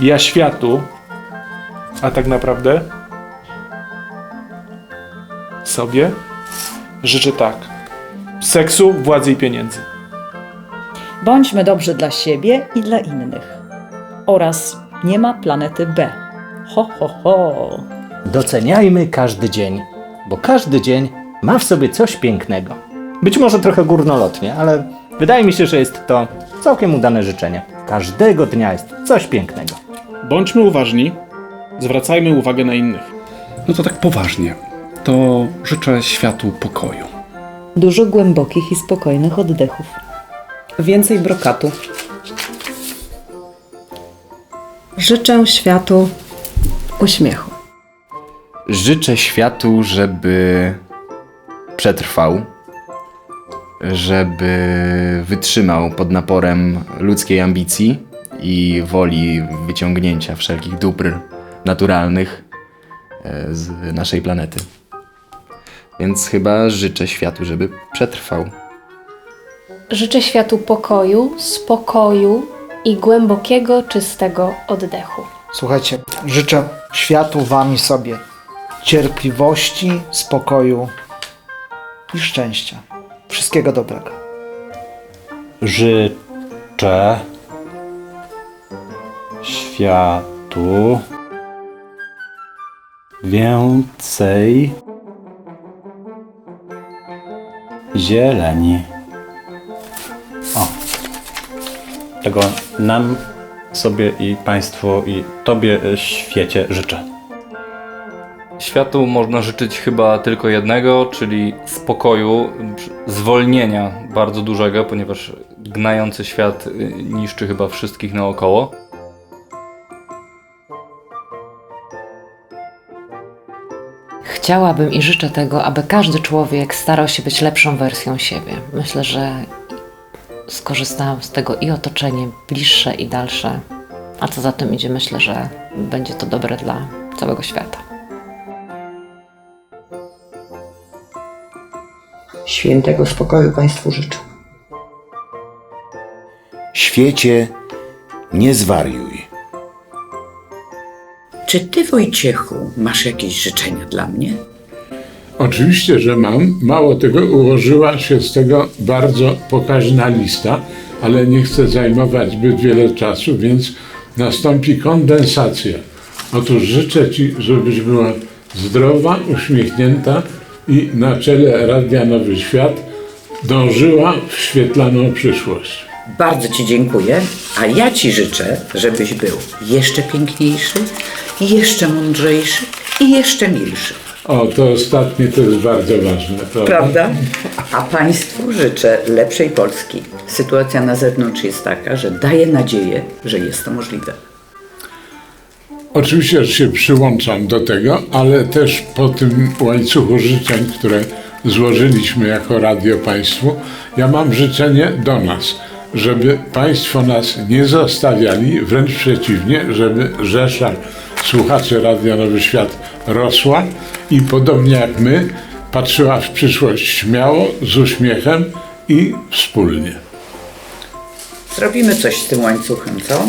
Ja światu, a tak naprawdę sobie życzę tak. Seksu, władzy i pieniędzy. Bądźmy dobrzy dla siebie i dla innych. Oraz nie ma planety B. Ho, ho, ho. Doceniajmy każdy dzień, bo każdy dzień ma w sobie coś pięknego. Być może trochę górnolotnie, ale wydaje mi się, że jest to całkiem udane życzenie. Każdego dnia jest coś pięknego. Bądźmy uważni, zwracajmy uwagę na innych. No to tak poważnie. To życzę światu pokoju. Dużo głębokich i spokojnych oddechów. Więcej brokatu. Życzę światu uśmiechu. Życzę światu, żeby przetrwał, żeby wytrzymał pod naporem ludzkiej ambicji i woli wyciągnięcia wszelkich dóbr naturalnych e, z naszej planety. Więc chyba życzę światu, żeby przetrwał. Życzę światu pokoju, spokoju i głębokiego, czystego oddechu. Słuchajcie, życzę światu wam i sobie cierpliwości, spokoju i szczęścia. Wszystkiego dobrego. Życzę światu więcej zieleni. O, tego nam, sobie i Państwu i Tobie, e, świecie życzę. Światu można życzyć chyba tylko jednego, czyli spokoju, zwolnienia bardzo dużego, ponieważ gnający świat y, niszczy chyba wszystkich naokoło. Chciałabym i życzę tego, aby każdy człowiek starał się być lepszą wersją siebie. Myślę, że skorzystałam z tego i otoczenie bliższe i dalsze. A co za tym idzie, myślę, że będzie to dobre dla całego świata. Świętego spokoju Państwu życzę. Świecie, nie zwariuj. Czy ty, Wojciechu, masz jakieś życzenia dla mnie? Oczywiście, że mam. Mało tego, ułożyła się z tego bardzo pokaźna lista, ale nie chcę zajmować zbyt wiele czasu, więc nastąpi kondensacja. Otóż życzę Ci, żebyś była zdrowa, uśmiechnięta i na czele Radia Nowy Świat dążyła w świetlaną przyszłość. Bardzo Ci dziękuję, a ja Ci życzę, żebyś był jeszcze piękniejszy, jeszcze mądrzejszy i jeszcze milszy. O, to ostatnie to jest bardzo ważne. To... Prawda? A Państwu życzę lepszej Polski. Sytuacja na zewnątrz jest taka, że daje nadzieję, że jest to możliwe. Oczywiście, że się przyłączam do tego, ale też po tym łańcuchu życzeń, które złożyliśmy jako radio Państwu, ja mam życzenie do nas, żeby Państwo nas nie zostawiali, wręcz przeciwnie, żeby rzesza słuchaczy Radia Nowy Świat rosła i podobnie jak my patrzyła w przyszłość śmiało, z uśmiechem i wspólnie. Zrobimy coś z tym łańcuchem, co?